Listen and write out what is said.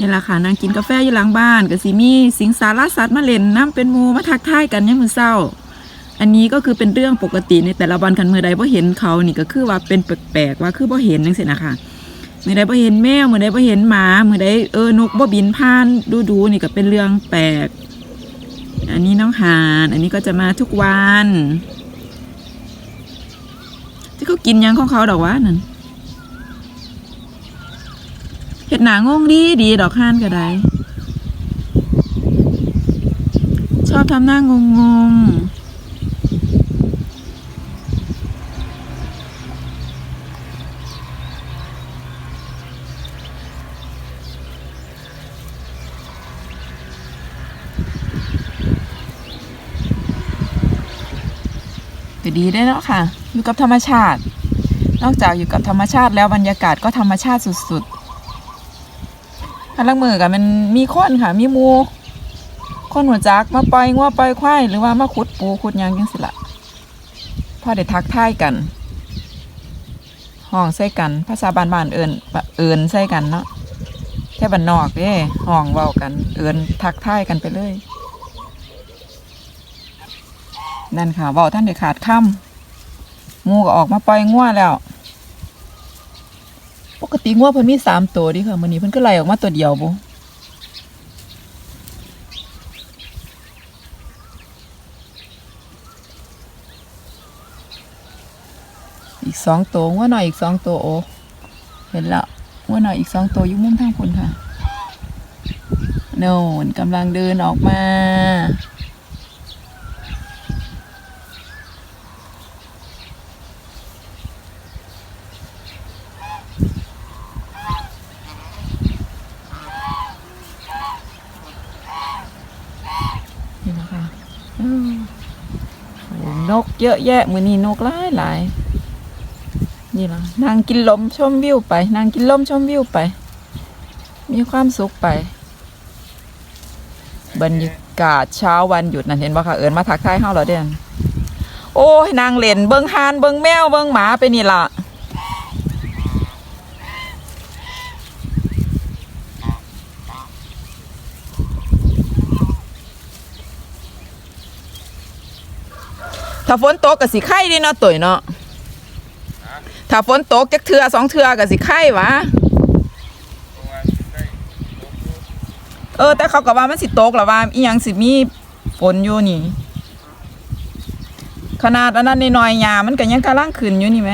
นี่แหละค่ะนางกินกาแฟอยู่หลังบ้านก็สิมีสิงสารสัตว์มาเล่นน้ำเป็นมูมาทักทายกันยามมื้อเช้า อันนี้ก็คือเป็นเรื่องปกติในแต่ละวันคันเมื่อใดบ่เห็นเขานี่ก็คือว่าเป็นแปลกๆว่าคือบ่เห็นจังซี่นะคะเมื่อใดบ่เห็นแมวเมื่อใดบ่เห็นหมาเมื่อใดเออนกบ่บินผ่านดูๆนี่ก็เป็นเรื่องแปลก อันนี้น้องหานอันนี้ก็จะมาทุกวันที่เขากินยังของเขาดอกวะนั่น หนางงดีดีดอกห่านก็ได้ ชอบทำหน้างงงก็ดีได้แล้วค่ะ อยู่กับธรรมชาติ นอกจากอยู่กับธรรมชาติแล้วบรรยากาศก็ธรรมชาติสุดๆ ถ้าลังมือกับมันมีคนค่ะ มีมูคนหัวจักมาปล่อยงัวปล่อยควายหรือว่ามาขุดปูขุดยังจังสิละพอได้ทักทายกันห้องใส่กัน ภาษาบ้านบ้านเอิญเอิญใส่กันเนาะแค่บ้านนอกเด้ห้องเว้ากัน เอิญทักทายกันไปเลย นั่นค่ะเว้าท่านได้ขาดค่ำมูก็ออกมาปล่อยงัวแล้ว กติงัวเพิ่นมีสามตัวดิค่ะมื้อนี้เพิ่นก็ไล่ออกมาตัวเดียวบ่อีกสองตัวว่าหน่อยอีกสองตัวโอเห็นละว่าหน่อยอีกสองตัวอยู่มุมทางคุณค่ะโน่นกำลังเดินออกมา นี่นะคะอืมโอ้นกเยอะแยะมือนี้นกหลายหลายนี่ล่ะนางกินลมชมวิวไป นางกินลมชมวิวไป มีความสุขไป บรรยากาศเช้าวันหยุดนั่นเห็นบ่คะเอิญมาทักทายเฮาเหรอเด่นโอ้ยนางเล่นเบิ่งหานเบิ่งแมวเบิ่งหมาไปนี่ล่ะ ถ้าฝนตกก็สิไข่ดิเนาะตุ๋ยเนาะถ้าฝนตกจักเทือสองเทือก็สิไข่หวะเออแต่เขาก็ว่ามันสิตกหรอว่าอีหยังสิมีฝนอยู่นี่ ขนาดอันนั้นน้อยยามันก็ยังกำลังขึ้นอยู่นี่ไหม